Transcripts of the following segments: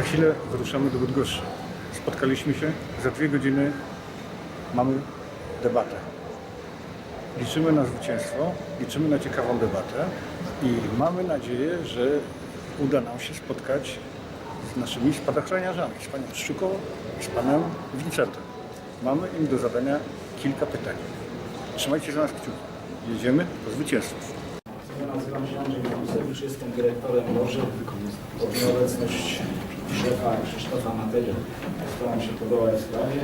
Za chwilę wyruszamy do Bydgoszczy. Spotkaliśmy się, za dwie godziny mamy debatę. Liczymy na zwycięstwo, liczymy na ciekawą debatę i mamy nadzieję, że uda nam się spotkać z naszymi spadochroniarzami, z panią Szczuką i z panem Wincentem. Mamy im do zadania kilka pytań. Trzymajcie za nas kciuki. Jedziemy po zwycięstwo. Ja nazywam się Andrzej Matusewicz, jestem dyrektorem Loży. Pod nieobecność szefa Krzysztofa Matery staram się podołać sprawie.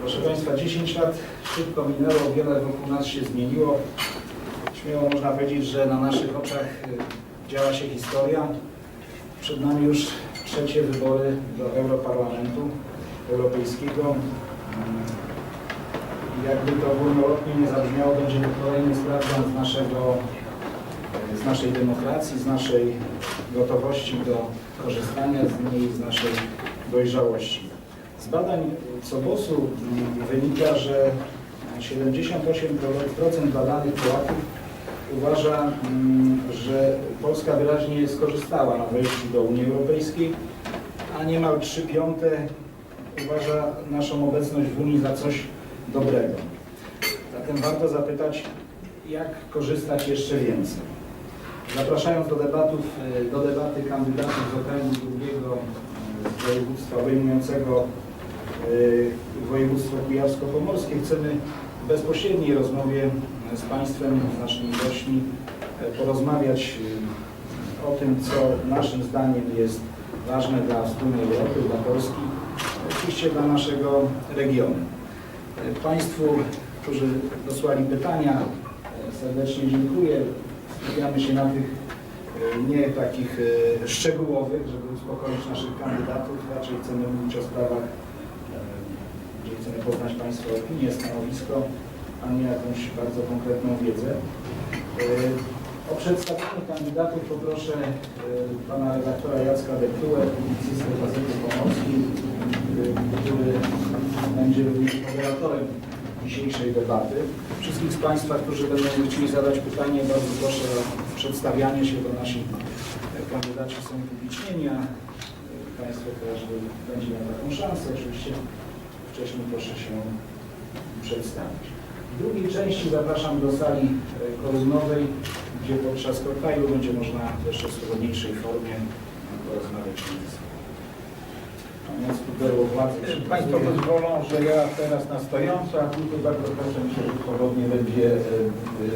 Proszę Państwa, 10 lat szybko minęło, wiele wokół nas się zmieniło. Śmiało można powiedzieć, że na naszych oczach y, działa się historia. Przed nami już trzecie wybory do Europarlamentu Europejskiego. Mm, jakby to górnolotnie nie zabrzmiało, będzie to kolejny sprawdzian z, naszego, z naszej demokracji, z naszej gotowości do korzystania z niej, z naszej dojrzałości. Z badań COBOS-u mm, wynika, że 78% badanych Polaków uważa, mm, że Polska wyraźnie skorzystała na wejściu do Unii Europejskiej, a niemal 3 piąte uważa naszą obecność w Unii za coś dobrego. Zatem warto zapytać, jak korzystać jeszcze więcej. Zapraszając do, debatów, e, do debaty kandydatów z okręgu drugiego e, z województwa obejmującego e, województwo kujawsko-pomorskie, chcemy w bezpośredniej rozmowie z Państwem, z naszymi gośćmi porozmawiać o tym, co naszym zdaniem jest ważne dla wspólnej Europy, dla Polski, oczywiście dla naszego regionu. Państwu, którzy dosłali pytania, serdecznie dziękuję. Skupiamy się na tych e, nie takich e, szczegółowych, żeby uspokoić naszych kandydatów. Raczej chcemy mówić o sprawach, gdzie chcemy poznać Państwa opinię, stanowisko, a nie jakąś bardzo konkretną wiedzę. E, O przedstawienie kandydatów poproszę pana redaktora Jacka Dektułę, publicystę Gazety Pomorskiej, który będzie również moderatorem dzisiejszej debaty. Wszystkich z Państwa, którzy będą chcieli zadać pytanie, bardzo proszę o przedstawianie się, bo nasi kandydaci są upublicznieni, a e, Państwo każdy będzie miał taką szansę. Oczywiście wcześniej proszę się przedstawić. W drugiej części zapraszam do sali e, kolumnowej, gdzie podczas koktajlu będzie można w jeszcze swobodniejszej formie porozmawiać między sobą. Natomiast tu było władzy Państwo pozwolą, że ja teraz na stojąco, a tylko bardzo proszę mi się, że swobodnie będzie, e,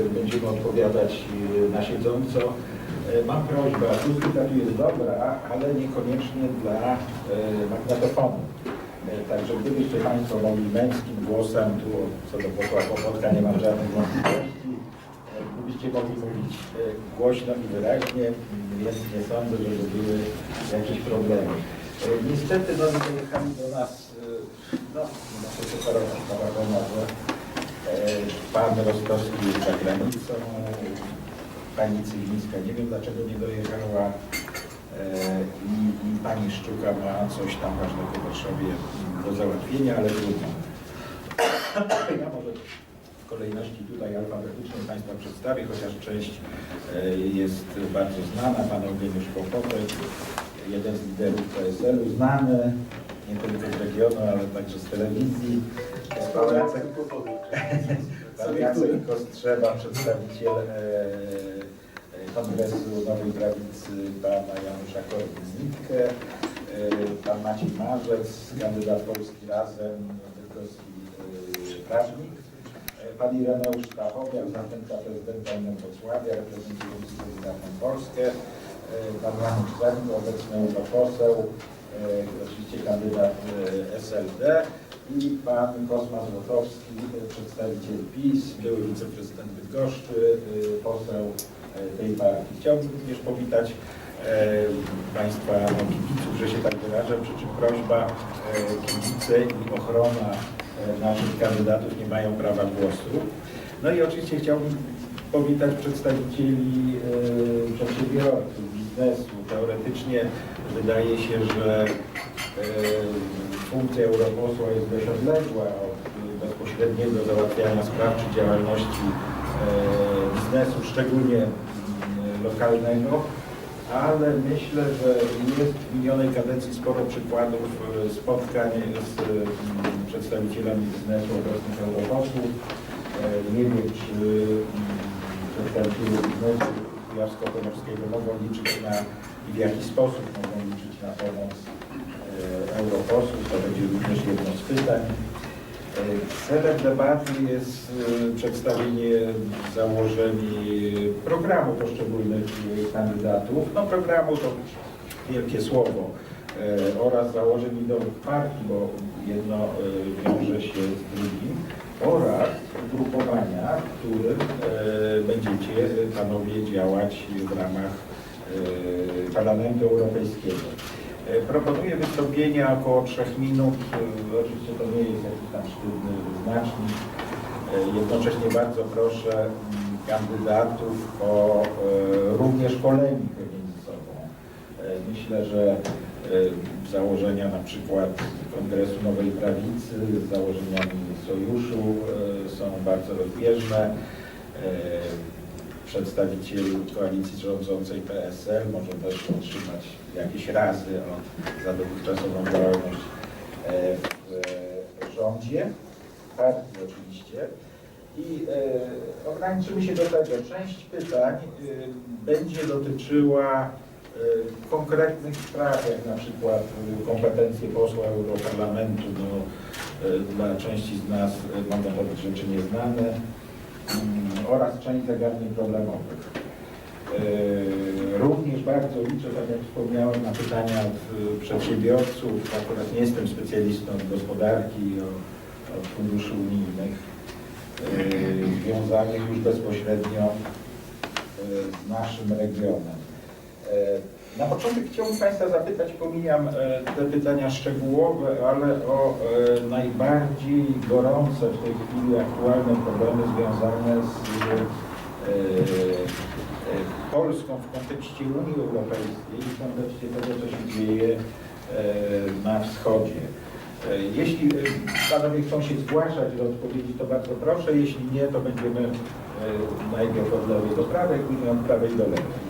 e, będziemy odpowiadać e, na siedząco. Mam prośbę, akustyka tu jest dobra, ale niekoniecznie dla magnetofonu. Także gdybyście Państwo mogli męskim głosem, tu co do posła Popotka nie mam żadnych wątpliwości, gdybyście mogli mówić głośno i wyraźnie, więc nie sądzę, żeby były jakieś problemy. E, Niestety no, dojechali do nas, e, no, muszę się paragonować, że e, pan Rostowski jest za granicą, pani Cywińska nie wiem dlaczego nie dojechała e, i, i pani Szczuka ma coś tam ważnego w Warszawie do załatwienia, ale trudno. Ja może w kolejności tutaj alfabetycznej Państwa przedstawię, chociaż część jest bardzo znana. Pan Eugeniusz Kłopotek, jeden z liderów PSL-u, znany nie tylko z regionu, ale także z telewizji. Pan Jacek, pan Jacek Kostrzewa, przedstawiciel e, e, Kongresu Nowej Prawicy pana Janusza Korwin-Znitkę, e, pan Maciej Marzec, kandydat Polski Razem, e, prawnik, pan Ireneusz Stachowiak, zastępca prezydenta imienia Wrocławia, reprezentujący kandydatą Polskę, pan Janusz Zernik, obecny poseł, e, oczywiście kandydat e, SLD i pan Kosma Złotowski, e, przedstawiciel PiS, były wiceprezydent Bydgoszczy, e, poseł e, tej partii. Chciałbym również powitać e, Państwa kibiców, że się tak wyrażę, przy czym prośba, e, kibice i ochrona e, naszych kandydatów nie mają prawa głosu. No i oczywiście chciałbym powitać przedstawicieli e, przedsiębiorców, biznesu. Teoretycznie wydaje się, że e, funkcja europosła jest dość odległa od bezpośredniego załatwiania spraw czy działalności e, biznesu, szczególnie mm, lokalnego. ale myślę, że jest w minionej kadencji sporo przykładów e, spotkań z mm, przedstawicielami biznesu obecnych europosłów. Nie wiem, czy mm, przedstawiciele biznesu Kujawsko-Pomorskiego mogą liczyć na i w jaki sposób mogą liczyć na pomoc e, europosłów. To będzie również jedno z pytań. Celem debaty jest e, przedstawienie założeń programu poszczególnych e, kandydatów. No programu to wielkie słowo oraz założeń ideowych partii, bo jedno wiąże się z drugim oraz ugrupowania, w którym e, będziecie e, panowie działać w ramach e, Parlamentu Europejskiego. Proponuję wystąpienia około 3 minut. Oczywiście to nie jest jakiś tam sztywny znacznik. Jednocześnie bardzo proszę mm, kandydatów o również polemikę między sobą. Myślę, że założenia na przykład Kongresu Nowej Prawicy z założeniami Sojuszu e, są bardzo rozbieżne. E, Przedstawiciel koalicji rządzącej PSL może też otrzymać jakieś razy od, za dotychczasową działalność e, w rządzie, partii oczywiście. I e, ograniczymy się do tego. Część pytań e, będzie dotyczyła e, konkretnych spraw, jak na przykład kompetencje posła Europarlamentu. E, dla części z nas e, mogą być rzeczy nieznane mm, oraz część zagadnień problemowych. E, Również bardzo liczę, tak jak wspomniałem, na pytania od e, przedsiębiorców. Akurat nie jestem specjalistą od gospodarki, o- od funduszy unijnych, e, związanych już bezpośrednio e, z naszym regionem. Na początek chciałbym Państwa zapytać, pomijam e, te pytania szczegółowe, ale o e, najbardziej gorące w tej chwili aktualne problemy związane z e, Polską w kontekście Unii Europejskiej i w kontekście tego, co się dzieje na wschodzie. Jeśli panowie chcą się zgłaszać do odpowiedzi, to bardzo proszę. Jeśli nie, to będziemy najpierw od lewej do prawej, później od prawej do lewej.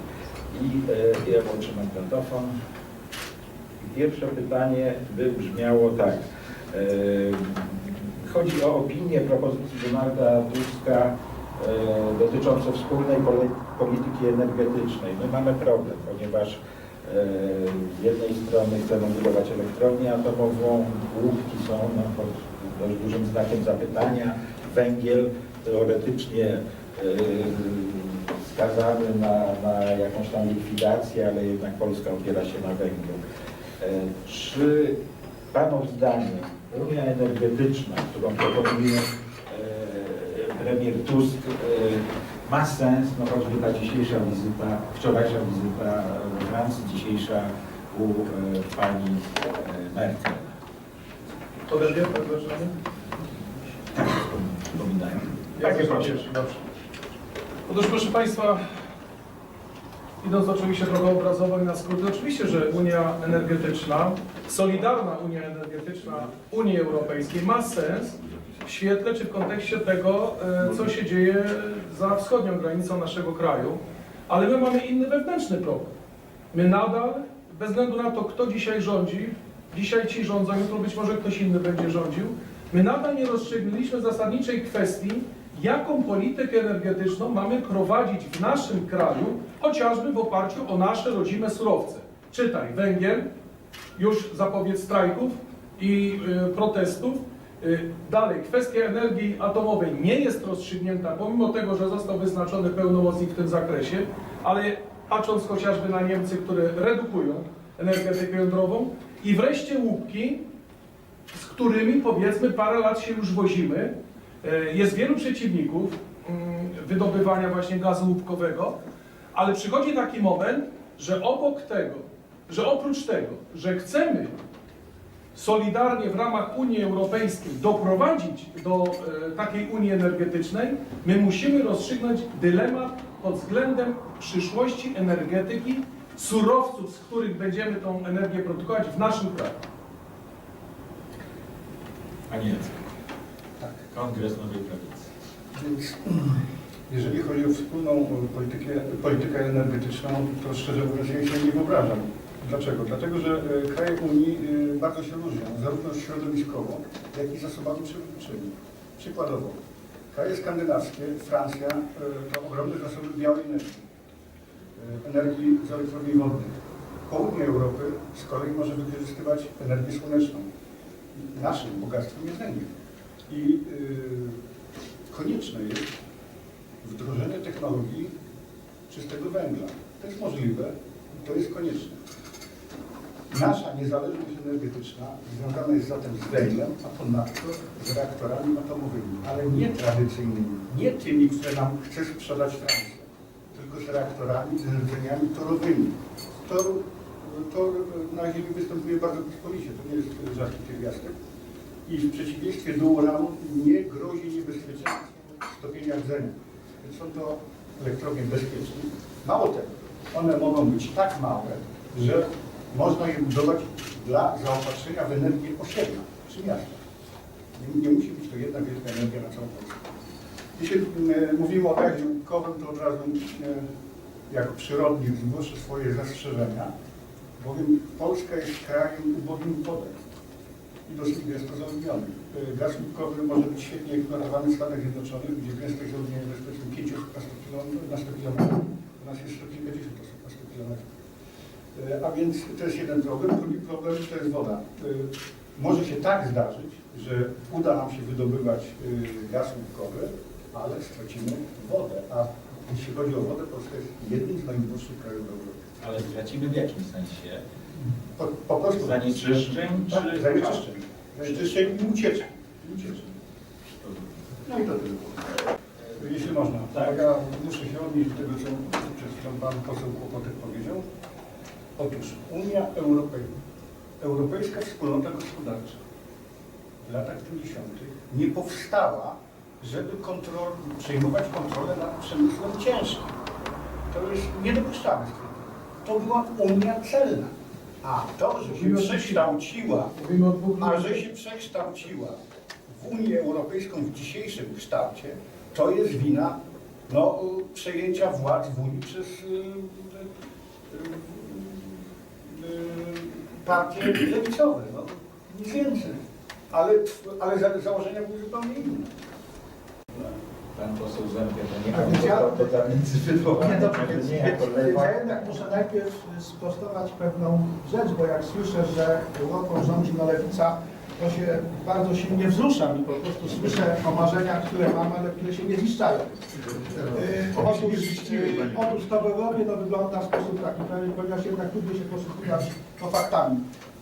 I e, ja włączę magnetofon. I Pierwsze pytanie by brzmiało tak. E, Chodzi o opinię propozycji Donalda Tuska e, dotyczące wspólnej polityki energetycznej. My mamy problem, ponieważ z jednej strony chcemy budować elektrownię atomową, łupki są pod dość dużym znakiem zapytania, węgiel teoretycznie skazany na, na jakąś tam likwidację, ale jednak Polska opiera się na węglu. E, Czy Panów zdaniem Unia Energetyczna, którą proponuje e, premier Tusk, e, ma sens, no choćby ta dzisiejsza wizyta, wczorajsza wizyta we Francji, dzisiejsza u pani Merkel. Tak zaczynamy? Tak, wspominają. Ja Takie proszę. Otóż proszę Państwa, idąc oczywiście drogą obrazową i na skróty, oczywiście, że Unia Energetyczna, solidarna Unia Energetyczna Unii Europejskiej ma sens w świetle czy w kontekście tego, e, co się dzieje za wschodnią granicą naszego kraju, ale my mamy inny wewnętrzny problem. My nadal, bez względu na to, kto dzisiaj rządzi, dzisiaj ci rządzą, jutro być może ktoś inny będzie rządził, my nadal nie rozstrzygnęliśmy zasadniczej kwestii, jaką politykę energetyczną mamy prowadzić w naszym kraju, chociażby w oparciu o nasze rodzime surowce. Czytaj, węgiel, już zapowiedź strajków i y, protestów. Y, dalej, kwestia energii atomowej nie jest rozstrzygnięta, pomimo tego, że został wyznaczony pełnomocnik w tym zakresie, ale patrząc chociażby na Niemcy, które redukują energetykę jądrową i wreszcie łupki, z którymi powiedzmy parę lat się już wozimy. E, Jest wielu przeciwników mm, wydobywania właśnie gazu łupkowego, ale przychodzi taki moment, że obok tego, że oprócz tego, że chcemy solidarnie w ramach Unii Europejskiej doprowadzić do e, takiej Unii energetycznej, my musimy rozstrzygnąć dylemat pod względem przyszłości energetyki, surowców, z których będziemy tą energię produkować w naszym kraju. Panie Jacek. Kongres Nowej Prawicy. Więc Jeżeli chodzi o wspólną politykę, politykę energetyczną, to szczerze mówiąc ja się nie wyobrażam. Dlaczego? Dlatego, że e, kraje Unii e, bardzo się różnią, zarówno środowiskowo, jak i zasobami przemysłowymi. Przykładowo, kraje skandynawskie, Francja, e, to ogromne zasoby białej energii, energii z elektrowni wodnych. Południe Europy z kolei może wykorzystywać energię słoneczną. Naszym bogactwem jest węgiel. I e, konieczne jest wdrożenie technologii czystego węgla. To jest możliwe i to jest konieczne. Nasza niezależność energetyczna związana jest zatem z węglem, a ponadto z reaktorami atomowymi, ale nie tradycyjnymi, nie tymi, które nam chce sprzedać Francja, tylko z reaktorami, z rdzeniami torowymi. Tor, tor na Ziemi występuje bardzo pospolicie, to nie jest rzadki pierwiastek. I w przeciwieństwie do uranu nie grozi niebezpieczeństwo stopienia rdzenia. Więc są to elektrownie bezpieczne. Mało tego, one mogą być tak małe, że można je budować dla zaopatrzenia w energię osiedla czy miasta. Nie, nie musi być to jedna wielka energia na całą Polskę. Jeśli mówimy o gazie łupkowym, to od razu e, jako przyrodnik zgłoszę swoje zastrzeżenia, bowiem Polska jest krajem ubogim wodę i dosyć gęsto zaludniony. E, Gaz łupkowy może być świetnie eksplorowany w Stanach Zjednoczonych, gdzie gęstość zaludnienia jest powiedzmy 5 osób na 100 km, na 100 km. U nas jest 100 kilkadziesiąt osób na 100 km. E, A więc to jest jeden problem. Drugi problem to jest woda. E, Może się tak zdarzyć, że uda nam się wydobywać e, gaz łupkowy, ale stracimy wodę. A jeśli chodzi o wodę, Polska jest jednym z najuboższych krajów w Europie. Ale stracimy w jakim sensie? Po, po prostu Zanieczyszczeń Tak, czy... zanieczyszczeń. Zanieczyszczeń i ucieczki. No i to tylko. Jeśli można. Tak. Ja muszę się odnieść do tego, co przed chwilą pan poseł Kłopotek powiedział. Otóż Unia Europejska, Europejska Wspólnota Gospodarcza w latach 50. nie powstała, żeby kontrol, przejmować kontrolę nad przemysłem ciężkim. To jest niedopuszczalne. To była Unia celna. A to, że się Mówimy o przekształciła Mówimy o dwóch a że się przekształciła w Unię Europejską w dzisiejszym kształcie, to jest wina no, przejęcia władz w Unii przez y, y, y, y, partie lewicowe. No, nic więcej. Ale, ale za, założenia były zupełnie inne. Pan poseł Zębia, to nie pan więc ja- poseł do tablicy wywołany, Nie, dobrze, to więc, nie więc, jako więc lewa. ja jednak muszę najpierw sprostować pewną rzecz, bo jak słyszę, że Europą rządzi no lewica, to się bardzo silnie wzruszam i po prostu słyszę o marzeniach, które mam, ale które się nie ziszczają. Yy, Otóż, yy, otóż to w Europie to wygląda w sposób taki, pewien, ponieważ jednak lubię się posługiwać to faktami.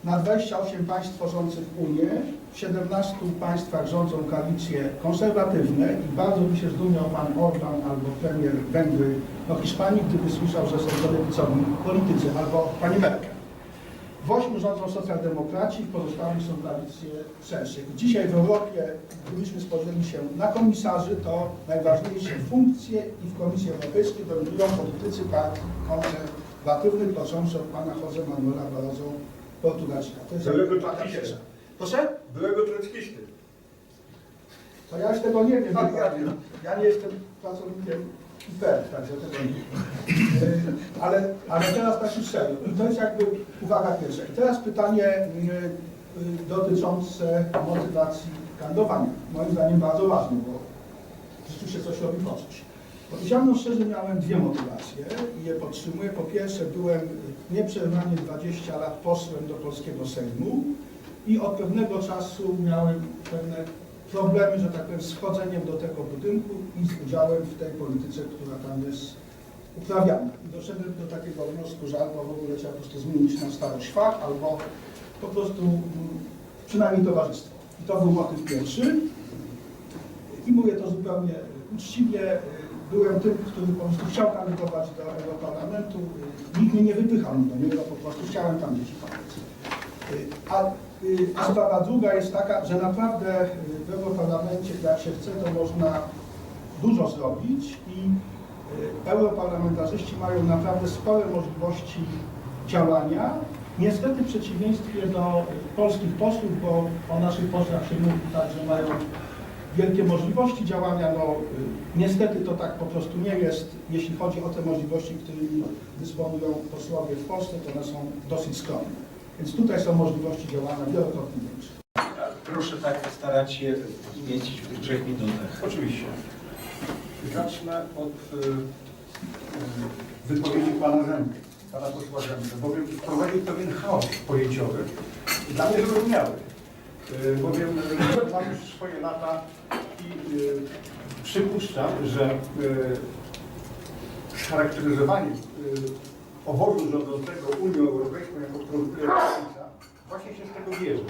Na 28 państw tworzących Unię, w 17 państwach rządzą koalicje konserwatywne i bardzo by się zdumiał pan Orban albo premier Węgry, no Hiszpanii, gdyby słyszał, że są to lewicowi politycy, albo pani Merkel. W ośmiu rządzą socjaldemokraci, w pozostałych są koalicje szerszych. Dzisiaj w Europie, gdybyśmy spojrzeli się na komisarzy, to najważniejsze funkcje i w Komisji Europejskiej dominują politycy partii konserwatywnych, począwszy od pana Jose Manuela Barroso, Portugalczyka. To jest Byłego pierwsza. Proszę? Byłego trockisty. To ja już tego nie wiem. Tak, ja wiem. Ja nie jestem pracownikiem IPR, także tego nie wiem. Ale, ale teraz tak już serio. I to jest jakby uwaga pierwsza. I teraz pytanie y, y, dotyczące motywacji kandydowania. Moim zdaniem bardzo ważne, bo w życiu się coś robi po coś. Otóż ja no szczerze miałem dwie motywacje i je podtrzymuję. Po pierwsze byłem nieprzerwanie 20 lat posłem do polskiego Sejmu i od pewnego czasu miałem pewne problemy, że tak powiem, z wchodzeniem do tego budynku i z udziałem w tej polityce, która tam jest uprawiana. I doszedłem do takiego wniosku, że albo w ogóle trzeba po prostu zmienić na starość fach, albo po prostu mm, przynajmniej towarzystwo. I to był motyw pierwszy. I mówię to zupełnie uczciwie. Byłem tym, który po prostu chciał kandydować do Europarlamentu. Nikt mnie nie wypychał do niego, po prostu chciałem tam gdzieś pomóc. A, y, a sprawa druga jest taka, że naprawdę y, w Europarlamencie, jak się chce, to można dużo zrobić i y, europarlamentarzyści mają naprawdę spore możliwości działania. Niestety w przeciwieństwie do y, polskich posłów, bo o naszych posłach się mówi tak, że mają wielkie możliwości działania. No, y, niestety to tak po prostu nie jest. Jeśli chodzi o te możliwości, którymi dysponują posłowie w Polsce, to one są dosyć skromne. Więc tutaj są możliwości działania wielokrotnie większe. Proszę tak starać się mieścić w tych trzech minutach. Oczywiście. Zacznę od y, y, wypowiedzi pana Zemki, pana posła Zemki, bowiem wprowadził pewien chaos pojęciowy, dla mnie zrozumiały. Y, bowiem mam już swoje lata i y, przypuszczam, że y, scharakteryzowanie obozu rządzącego Unią Europejską jako progresywca właśnie się z tego bierze.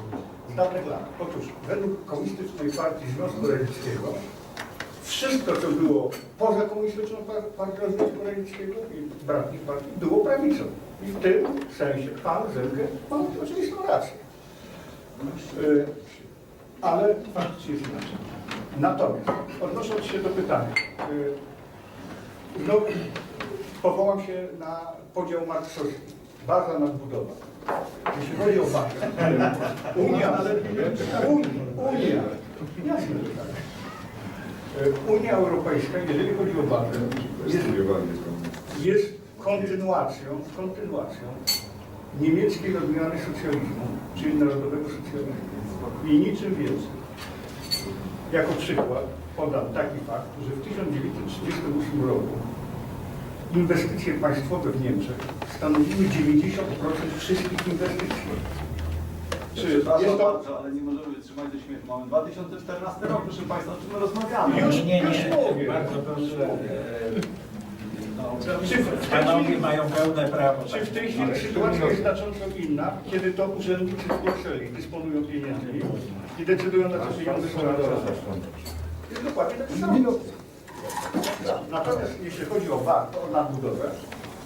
Z dawnych lat. Otóż według Komunistycznej Partii Związku Radzieckiego wszystko, co było poza Komunistyczną Par- Partią Związku Radzieckiego i bratnich partii, było prawicą. I w tym sensie pan Zemke ma oczywistą rację. Y, Ale faktycznie jest inaczej. Natomiast odnosząc się do pytania, y, znowu powołam się na podział marksowski. Baza nadbudowa. Jeśli chodzi o bazę, Unia, Unia, jasne. E, Unia Europejska, jeżeli chodzi o bazę, jest, jest kontynuacją, kontynuacją niemieckiej odmiany socjalizmu, czyli narodowego socjalizmu. I niczym więcej. Jako przykład podam taki fakt, że w 1938 roku inwestycje państwowe w Niemczech stanowiły 90% wszystkich inwestycji. Czy jest to bardzo, ale nie możemy wytrzymać do śmiechu. Mamy 2014 rok, proszę Państwa, o czym my rozmawiamy? Już, Nie, już nie, mówię. Bardzo proszę. Czy w tej panowie chwili- mają pełne prawo. Czy w tej chwili sytuacja jest znacząco inna, kiedy to urzędnicy Brukseli dysponują pieniędzmi i decydują na co pieniądze są wydawane? Jest dokładnie tak samo. Natomiast jeśli chodzi o VAT, o nadbudowę,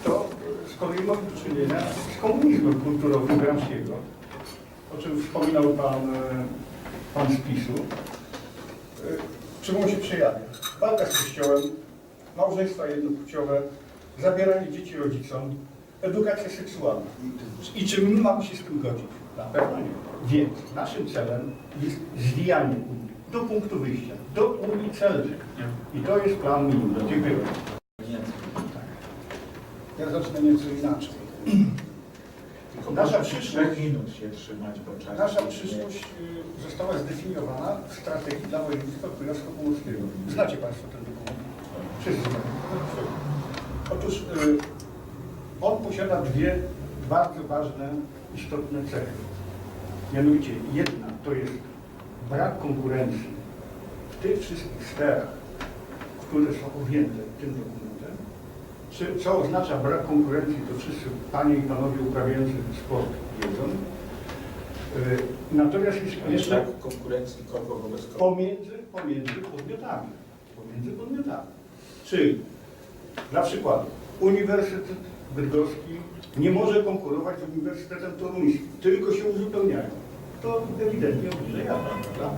to z kolei mamy do czynienia z komunizmem kulturowym Gramsciego, o czym wspominał pan, e, pan z PiSu. E, Czym on się przejawia? Walka z Kościołem, małżeństwa jednopłciowe, zabieranie dzieci rodzicom, edukacja seksualna. I czy my mamy się z tym godzić? Na pewno nie. Więc naszym celem jest zwijanie Unii do punktu wyjścia, do Unii celnych. I to jest plan minimum. Dziękuję. Ja zacznę nieco inaczej. Nasza przyszłość, minut się trzymać, bo czas. nasza przyszłość y, została zdefiniowana w strategii dla województwa kujawsko-pomorskiego. Znacie Państwo ten dokument? Znają. Otóż y, on posiada dwie bardzo ważne, istotne cechy. Mianowicie jedna to jest brak konkurencji w tych wszystkich sferach, które są objęte tym dokumentem. Czy, co oznacza brak konkurencji, to wszyscy panie i panowie uprawiający sport wiedzą. Y, Natomiast jest jeszcze Brak konkurencji kogo wobec kogo? pomiędzy, pomiędzy podmiotami. Pomiędzy podmiotami. Czyli na przykład Uniwersytet Bydgoski nie może konkurować z Uniwersytetem Toruńskim, tylko się uzupełniają. To ewidentnie obniża jazda, prawda?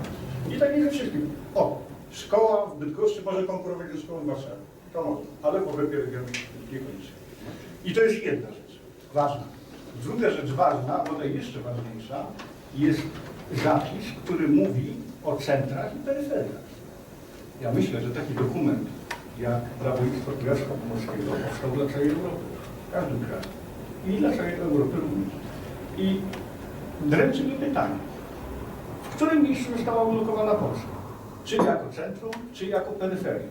I tak ze wszystkim. O, szkoła w Bydgoszczy może konkurować ze szkołą w Warszawie. To może, ale w Europie regionu nie kończy. I to jest jedna rzecz, ważna. Druga rzecz ważna, bo jeszcze ważniejsza, jest zapis, który mówi o centrach i peryferiach. Ja myślę, że taki dokument jak dla województwa kujawsko-pomorskiego powstał dla całej Europy, w każdym kraju i dla całej Europy również. I dręczy mnie pytanie, w którym miejscu została ulokowana Polska? Czy jako centrum, czy jako peryferia?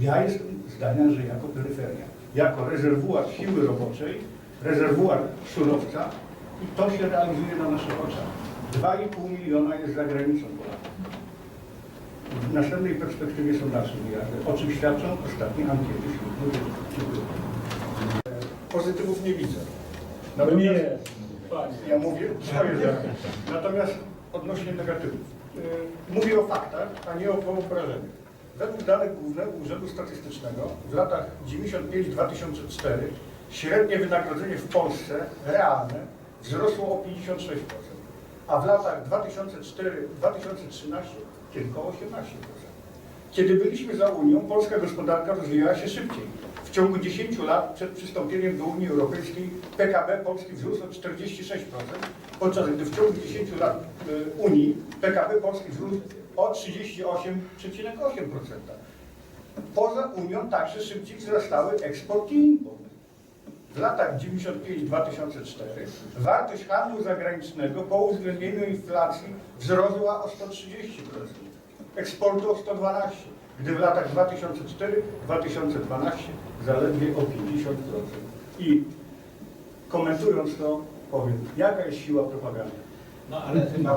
Ja jestem zdania, że jako peryferia, jako rezerwuar siły roboczej, rezerwuar surowca i to się realizuje na naszych oczach. 2,5 miliona jest za granicą Polaków. W następnej perspektywie są nasze miliardy, o czym świadczą ostatnie ankiety wśród. Dziękuję. Pozytywów nie widzę. Natomiast, ja mówię swoje zdanie. Natomiast odnośnie negatywów. Yy, Mówię o faktach, a nie o wyobrażeniach. Według danych Głównego Urzędu Statystycznego w latach 95-2004 średnie wynagrodzenie w Polsce realne wzrosło o 56%, a w latach 2004-2013 tylko o 18%. Kiedy byliśmy za Unią, polska gospodarka rozwijała się szybciej. W ciągu 10 lat przed przystąpieniem do Unii Europejskiej PKB Polski wzrósł o 46%, podczas gdy w ciągu 10 lat y, Unii PKB Polski wzrósł o 38,8%. Poza Unią także szybciej wzrastały eksport i import. W latach 95-2004 wartość handlu zagranicznego po uwzględnieniu inflacji wzrosła o 130%, eksportu o 112%, gdy w latach 2004-2012 zaledwie o 50%. I komentując to powiem, jaka jest siła propagandy. No ale na